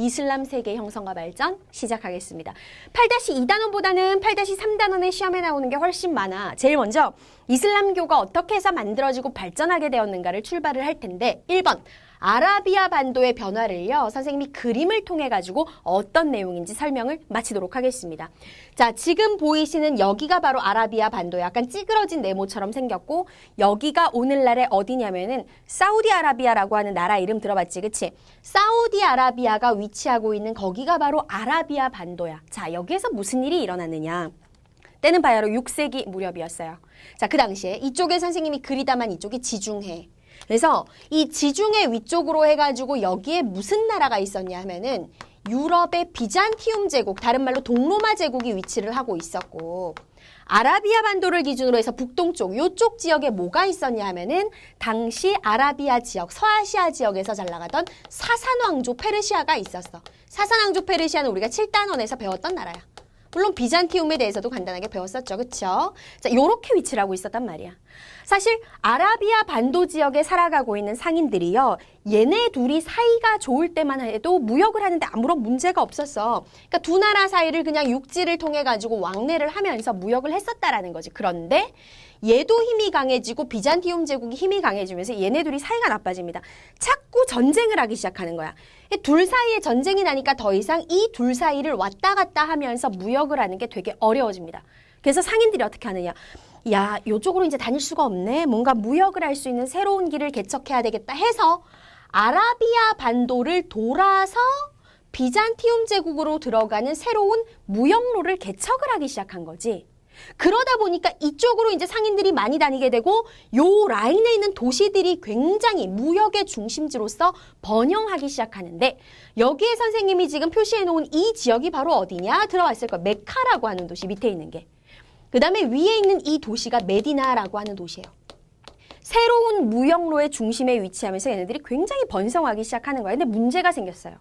이슬람 세계 형성과 발전 시작하겠습니다. 8-2단원보다는 8-3단원의 시험에 나오는 게 훨씬 많아. 제일 먼저 이슬람교가 어떻게 해서 만들어지고 발전하게 되었는가를 출발을 할 텐데 1번 아라비아 반도의 변화를요. 선생님이 그림을 통해 가지고 어떤 내용인지 설명을 마치도록 하겠습니다. 자, 지금 보이시는 여기가 바로 아라비아 반도 약간 찌그러진 네모처럼 생겼고 여기가 오늘날의 어디냐면은 사우디아라비아라고 하는 나라 이름 들어봤지, 그치? 사우디아라비아가 위치하고 있는 거기가 바로 아라비아 반도야. 자, 여기에서 무슨 일이 일어났느냐? 때는 바야로 6세기 무렵이었어요. 자, 그 당시에 이쪽에 선생님이 그리다만 이쪽이 지중해. 그래서 이 지중해 위쪽으로 해가지고 여기에 무슨 나라가 있었냐 하면은 유럽의 비잔티움 제국, 다른 말로 동로마 제국이 위치를 하고 있었고 아라비아 반도를 기준으로 해서 북동쪽 요쪽 지역에 뭐가 있었냐 하면은 당시 아라비아 지역, 서아시아 지역에서 잘 나가던 사산 왕조 페르시아가 있었어. 사산 왕조 페르시아는 우리가 7단원에서 배웠던 나라야. 물론 비잔티움에 대해서도 간단하게 배웠었죠. 그쵸? 자, 요렇게 위치를 하고 있었단 말이야. 사실 아라비아 반도 지역에 살아가고 있는 상인들이요. 얘네 둘이 사이가 좋을 때만 해도 무역을 하는데 아무런 문제가 없었어. 그러니까 두 나라 사이를 그냥 육지를 통해 가지고 왕래를 하면서 무역을 했었다라는 거지. 그런데 얘도 힘이 강해지고 비잔티움 제국이 힘이 강해지면서 얘네 둘이 사이가 나빠집니다. 자꾸 전쟁을 하기 시작하는 거야. 둘 사이에 전쟁이 나니까 더 이상 이 둘 사이를 왔다 갔다 하면서 무역을 하는 게 되게 어려워집니다. 그래서 상인들이 어떻게 하느냐. 야, 요쪽으로 이제 다닐 수가 없네. 뭔가 무역을 할 수 있는 새로운 길을 개척해야 되겠다 해서 아라비아 반도를 돌아서 비잔티움 제국으로 들어가는 새로운 무역로를 개척을 하기 시작한 거지. 그러다 보니까 이쪽으로 이제 상인들이 많이 다니게 되고 요 라인에 있는 도시들이 굉장히 무역의 중심지로서 번영하기 시작하는데 여기에 선생님이 지금 표시해 놓은 이 지역이 바로 어디냐 들어왔을 거예요. 메카라고 하는 도시 밑에 있는 게. 그 다음에 위에 있는 이 도시가 메디나라고 하는 도시예요. 새로운 무역로의 중심에 위치하면서 얘네들이 굉장히 번성하기 시작하는 거예요. 근데 문제가 생겼어요.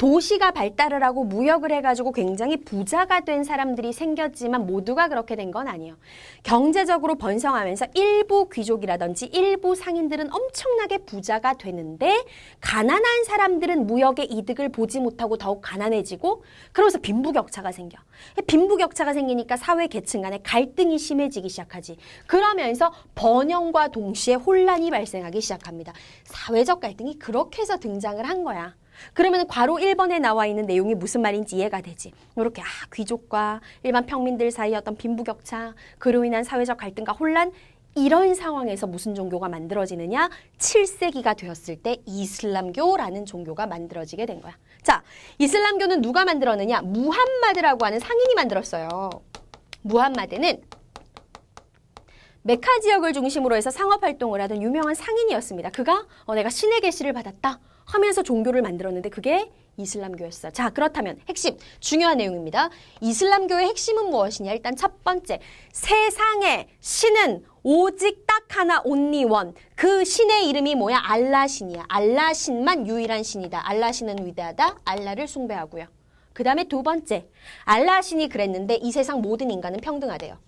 도시가 발달을 하고 무역을 해가지고 굉장히 부자가 된 사람들이 생겼지만 모두가 그렇게 된 건 아니에요. 경제적으로 번성하면서 일부 귀족이라든지 일부 상인들은 엄청나게 부자가 되는데 가난한 사람들은 무역의 이득을 보지 못하고 더욱 가난해지고 그러면서 빈부격차가 생겨. 빈부격차가 생기니까 사회 계층 간의 갈등이 심해지기 시작하지. 그러면서 번영과 동시에 혼란이 발생하기 시작합니다. 사회적 갈등이 그렇게 해서 등장을 한 거야. 그러면 괄호 1번에 나와 있는 내용이 무슨 말인지 이해가 되지. 이렇게 아, 귀족과 일반 평민들 사이 어떤 빈부격차, 그로 인한 사회적 갈등과 혼란 이런 상황에서 무슨 종교가 만들어지느냐? 7세기가 되었을 때 이슬람교라는 종교가 만들어지게 된 거야. 자, 이슬람교는 누가 만들었느냐? 무함마드라고 하는 상인이 만들었어요. 무함마드는 메카 지역을 중심으로 해서 상업 활동을 하던 유명한 상인이었습니다. 그가 어, 내가 신의 계시를 받았다. 하면서 종교를 만들었는데 그게 이슬람교였어요. 자, 그렇다면 핵심, 중요한 내용입니다. 이슬람교의 핵심은 무엇이냐? 일단 첫 번째, 세상에 신은 오직 딱 하나 온리 원. 그 신의 이름이 뭐야? 알라 신이야. 알라 신만 유일한 신이다. 알라 신은 위대하다. 알라를 숭배하고요. 그 다음에 두 번째, 알라 신이 그랬는데 이 세상 모든 인간은 평등하대요.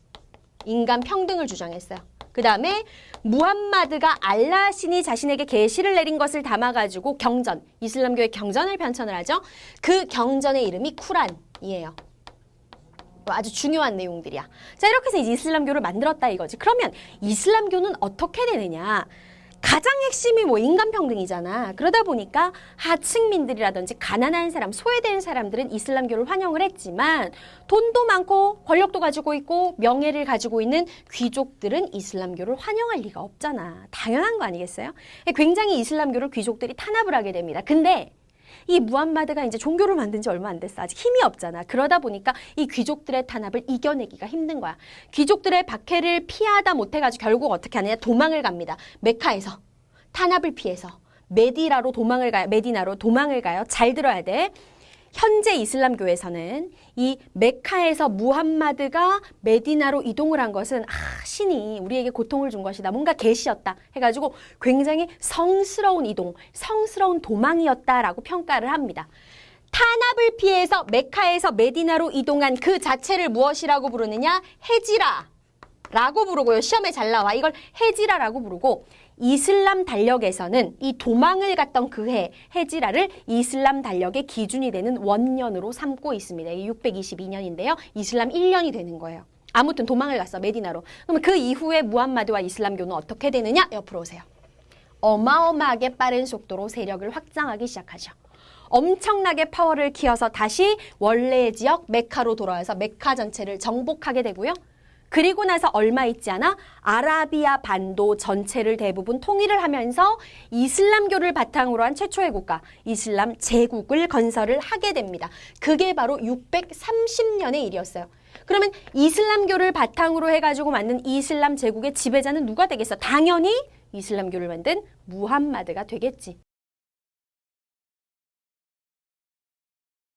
인간 평등을 주장했어요. 그 다음에 무함마드가 알라 신이 자신에게 계시를 내린 것을 담아가지고 경전, 이슬람교의 경전을 편찬을 하죠. 그 경전의 이름이 쿠란이에요. 뭐 아주 중요한 내용들이야. 자 이렇게 해서 이슬람교를 만들었다 이거지. 그러면 이슬람교는 어떻게 되느냐? 가장 핵심이 뭐 인간평등이잖아. 그러다 보니까 하층민들이라든지 가난한 사람, 소외된 사람들은 이슬람교를 환영을 했지만 돈도 많고 권력도 가지고 있고 명예를 가지고 있는 귀족들은 이슬람교를 환영할 리가 없잖아. 당연한 거 아니겠어요? 굉장히 이슬람교를 귀족들이 탄압을 하게 됩니다. 근데 이 무함마드가 이제 종교를 만든 지 얼마 안 됐어. 아직 힘이 없잖아. 그러다 보니까 이 귀족들의 탄압을 이겨내기가 힘든 거야. 귀족들의 박해를 피하다 못해가지고 결국 어떻게 하느냐. 도망을 갑니다. 메카에서. 탄압을 피해서. 메디라로 도망을 가요. 메디나로 도망을 가요. 잘 들어야 돼. 현재 이슬람교에서는 이 메카에서 무함마드가 메디나로 이동을 한 것은 아, 신이 우리에게 고통을 준 것이다. 뭔가 계시였다. 해가지고 굉장히 성스러운 이동, 성스러운 도망이었다라고 평가를 합니다. 탄압을 피해서 메카에서 메디나로 이동한 그 자체를 무엇이라고 부르느냐? 해지라. 라고 부르고요. 시험에 잘 나와. 이걸 헤지라라고 부르고 이슬람 달력에서는 이 도망을 갔던 그 해 헤지라를 이슬람 달력의 기준이 되는 원년으로 삼고 있습니다. 이게 622년인데요. 이슬람 1년이 되는 거예요. 아무튼 도망을 갔어 메디나로. 그러면 그 이후에 무함마드와 이슬람교는 어떻게 되느냐? 옆으로 오세요. 어마어마하게 빠른 속도로 세력을 확장하기 시작하죠. 엄청나게 파워를 키워서 다시 원래의 지역 메카로 돌아와서 메카 전체를 정복하게 되고요. 그리고 나서 얼마 있지 않아 아라비아 반도 전체를 대부분 통일을 하면서 이슬람교를 바탕으로 한 최초의 국가 이슬람 제국을 건설을 하게 됩니다. 그게 바로 630년의 일이었어요. 그러면 이슬람교를 바탕으로 해가지고 만든 이슬람 제국의 지배자는 누가 되겠어? 당연히 이슬람교를 만든 무함마드가 되겠지.